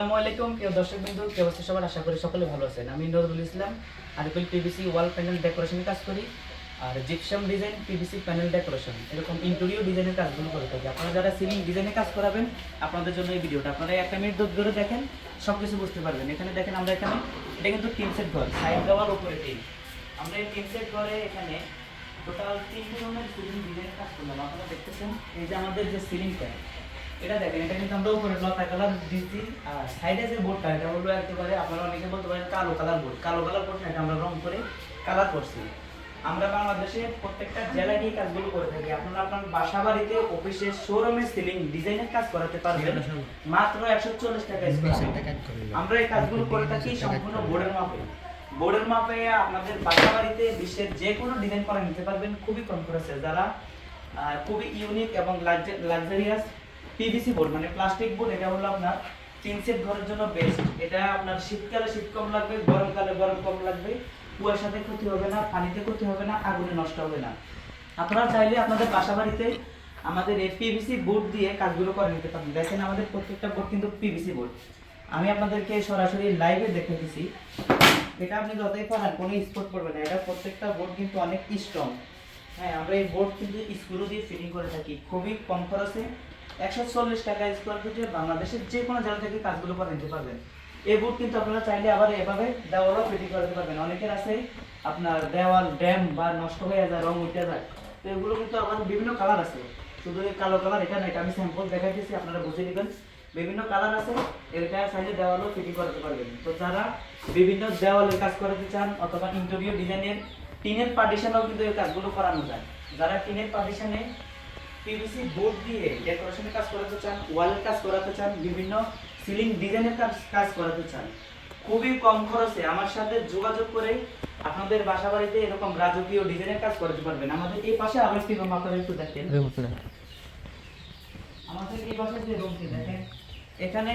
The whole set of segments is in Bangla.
আসসালামু প্রিয় দর্শক বিন্দু কি অবস্থা সবার? আশা করি সকলে ভালো আছেন। আমি Nazrul Islam, Ariful PVC wall panel ডেকোরেশনের কাজ করি, আর gypsum design PVC panel decoration এরকম ইন্টেরিয়র ডিজাইনের কাজগুলো করে থাকি। আপনারা যারা সিলিং ডিজাইনের কাজ করাবেন, আপনাদের জন্য এই ভিডিওটা। আপনারা একটা মিনিট দূর ধরে দেখেন সব কিছু বুঝতে পারবেন। এখানে দেখেন আমরা এখানে, এটা কিন্তু টিন সেট ঘর সাইড দেওয়ার উপরে টিন। আমরা এই টিন সেট ঘরে এখানে টোটাল তিন ধরনের সিলিং ডিজাইনের কাজ করলাম। আপনারা দেখতেছেন, এই যে আমাদের যে সিলিংটা এটা দেখেন এটা কিন্তু আমরা উপরে লতা কালার দিচ্ছি আর সাইডে যে বোর্ডটা এটা হলো একেবারে আপনারা অনেকে বলতে পারেন কালো কালার বোর্ড। কালো কালার বোর্ড এটা আমরা রং করে কালার করছি। আমরা বাংলাদেশে প্রত্যেকটা জেলায় এই কাজগুলো করে থাকি। আপনারা আপনার বাসা বাড়িতে অফিসে শোরুমে সিলিং ডিজাইনের কাজ করাতে পারবেন। মাত্র একশো চল্লিশ টাকা স্কোয়ার। আমরা এই কাজগুলো করে থাকি সম্পূর্ণ বোর্ডের মাপে। বোর্ডের মাপে আপনাদের বাসা বাড়িতে বিশ্বের যে কোনো ডিজাইন করে নিতে পারবেন। খুবই কম খরচে যারা খুবই ইউনিক এবং লাক্সারিয়াস পিভিসি বোর্ড মানে প্লাস্টিক বোর্ড এটা হলো আপনার তিন সেট ঘরের জন্য বেস্ট এটা আপনার শীতকালে শীত কম লাগবে, গরমকালে গরম কম লাগবে। কুয়াশাতে ক্ষতি হবে না, পানিতে ক্ষতি হবে না, আগুনে নষ্ট হবে না। আপনারা চাইলে আপনাদের বাসা বাড়িতে আমাদের এই পিভিসি বোর্ড দিয়ে কাজগুলো করে নিতে পারেন। দেখেন আমাদের প্রত্যেকটা বোর্ড কিন্তু পিভিসি বোর্ড আমি আপনাদেরকে সরাসরি লাইভে দেখে দিছি। এটা আপনি যতই পারেন কোনো স্পট করবেন না। এটা প্রত্যেকটা বোর্ড কিন্তু অনেক স্ট্রং হ্যাঁ আমরা এই বোর্ড কিন্তু স্ক্রু দিয়ে ফিটিং করে থাকি। খুবই কম খরচে একশো চল্লিশ টাকা স্কোয়ার ফিটে বাংলাদেশের যে কোনো জায়গা থেকে কাজগুলো করে নিতে পারবেন। এই বোর্ড কিন্তু আপনারা চাইলে আবার এভাবে দেওয়ালও ফিটিং করতে পারবেন। অনেকের আছে, আপনার দেওয়াল ড্যাম বা নষ্ট হয়ে যায়, রং উঠে যায়। তো এগুলো কিন্তু আবার বিভিন্ন কালার আছে। শুধু এই কালো কালার এটা না এটা আমি স্যাম্পল দেখাইতেছি আপনারা বুঝে নেবেন। বিভিন্ন কালার আছে, এটা চাইলে দেওয়ালও ফিটিং করতে পারবেন। তো যারা বিভিন্ন দেওয়ালের কাজ করতে চান অথবা ইন্টেরিয়র ডিজাইনের টিনের পার্টিশনও কিন্তু এই কাজগুলো করানো যায়। যারা টিনের পার্টিশনে পিভিসি বোর্ড দিয়ে ডেকোরেশনের কাজ করাতে চান ওয়ালের কাজ করাতে চান বিভিন্ন সিলিং ডিজাইনের কাজ কাজ করাতে চান। খুবই কম খরচে আমার সাথে যোগাযোগ করে আপনাদের বাসা বাড়িতে এরকম রাজকীয় ডিজাইনের কাজ করতে পারবেন। আমাদের এই পাশে আবার একটি রুম আপনারা একটু দেখেন। আমাদের এই পাশে যে রুমটি দেখেন এখানে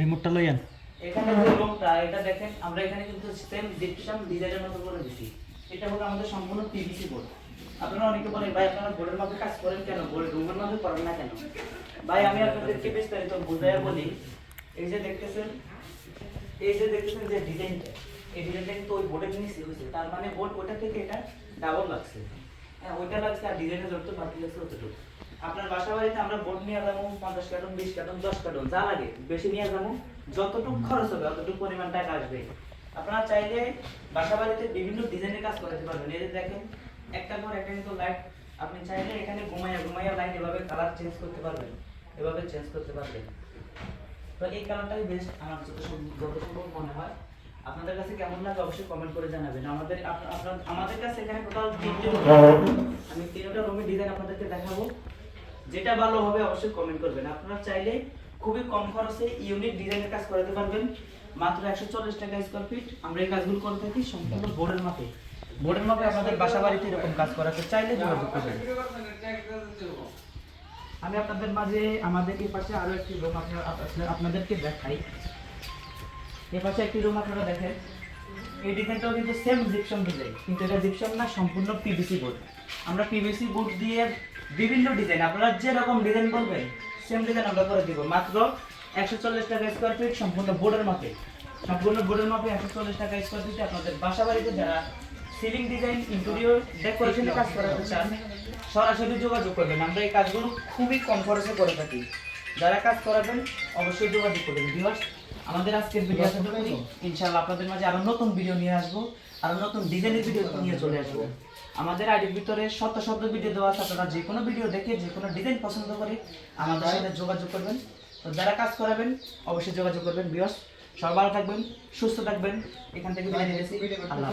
রিমোটটা লইয়ান। এখানে যে রুমটা এটা দেখেন আমরা এখানে কিন্তু সেম জিপসাম ডিজাইনের মতো করে দিছি। এটা হলো আমাদের সম্পূর্ণ পিভিসি বোর্ড আপনারা অনেকে বলেন, ভাই, আপনারা মধ্যে কাজ করেন কেন? মধ্যে করেন না কেন? ভাই, আমি আপনাদেরকে বিস্তারিত বলি। এই যে দেখতেছেন, এই যে দেখতেছেন যে ডিজাইনটা, এই ডিজাইনটা ওই নিচে হয়েছে। তার মানে ওটা থেকে এটা ডাবল লাগছে। হ্যাঁ ওইটা লাগছে আর ডিজাইনে বাকি লাগছে আপনার বাসা বাড়িতে আমরা নিয়ে যাব, পঞ্চাশ কার্টন, বিশ কার্টন, দশ কার্টন, যা লাগে, বেশি নিয়ে যাব। যতটুকু খরচ হবে, অতটুকু পরিমাণ টাকা আসবে। আপনারা চাইলে বাসা বাড়িতে বিভিন্ন ডিজাইনের কাজ করাতে পারবেন। এই দেখেন একটা পর একটা কিন্তু লাইট আপনি চাইলে এখানে ঘুমাইয়া ঘুমাইয়া লাইট এভাবে কালার চেঞ্জ করতে পারবেন। এভাবে চেঞ্জ করতে পারবেন। তো এই কালারটাই বেস্ট আমার যত মনে হয়। আপনাদের কাছে কেমন লাগে অবশ্যই কমেন্ট করে জানাবেন। আমাদের আমাদের কাছে এখানে টোটাল তিনটে আমি তিনটা রুমের ডিজাইন আপনাদেরকে দেখাবো। যেটা ভালো হবে অবশ্যই কমেন্ট করবেন। আপনারা চাইলে খুবই কম খরচে ইউনিক ডিজাইনের কাজ করাতে পারবেন। মাত্র একশো চল্লিশ টাকা স্কোয়ার ফিট আমরা এই কাজগুলো করে থাকি সম্পূর্ণ বোর্ডের মাপে। বোর্ডের মাপে আপনাদের বাসা বাড়িতে এরকম কাজ করাতে চাইলে যোগাযোগ করবেন আমি আপনাদের মাঝে, আমাদের এই পাশে আরও একটি রুম আপনাদেরকে দেখাই। এই পাশে একটি রুম আপনারা দেখেন। এই ডিজাইনটাও কিন্তু সেম জিপসম ডিজাইন কিন্তু এটা জিপসম না, সম্পূর্ণ পিভিসি বোর্ড আমরা পিভিসি বোর্ড দিয়ে বিভিন্ন ডিজাইন আপনারা যেরকম ডিজাইন বলবেন সেম ডিজাইন আমরা করে দিব। মাত্র একশো চল্লিশ টাকা স্কোয়ার ফিট সম্পূর্ণ বোর্ডের মাপে। সম্পূর্ণ বোর্ডের মাপে একশো চল্লিশ টাকা স্কোয়ার ফিটে আপনাদের বাসা বাড়িতে যারা সিলিং ডিজাইন ইন্টেরিয়র ডেকোরেশনের কাজ করাতে চান সরাসরি যোগাযোগ করবেন। আমরা এই কাজগুলো খুবই কম খরচে করে থাকি। যারা কাজ করাবেন অবশ্যই যোগাযোগ করবেন। ভিউয়ার্স আমাদের আজকের ভিডিও এতটুকুই ইনশাআল্লাহ আপনাদের মাঝে আরও নতুন ভিডিও নিয়ে আসব আরও নতুন ডিজাইনের ভিডিও নিয়ে চলে আসব। আমাদের আইডির ভিতরে শত শত ভিডিও দেওয়া আছে আপনারা যে কোনো ভিডিও দেখে যে কোনো ডিজাইন পছন্দ করে আমাদের সাথে যোগাযোগ করবেন। তো যারা কাজ করাবেন অবশ্যই যোগাযোগ করবেন। ভিউয়ার্স সবাই ভালো থাকবেন সুস্থ থাকবেন এখান থেকে আল্লাহ।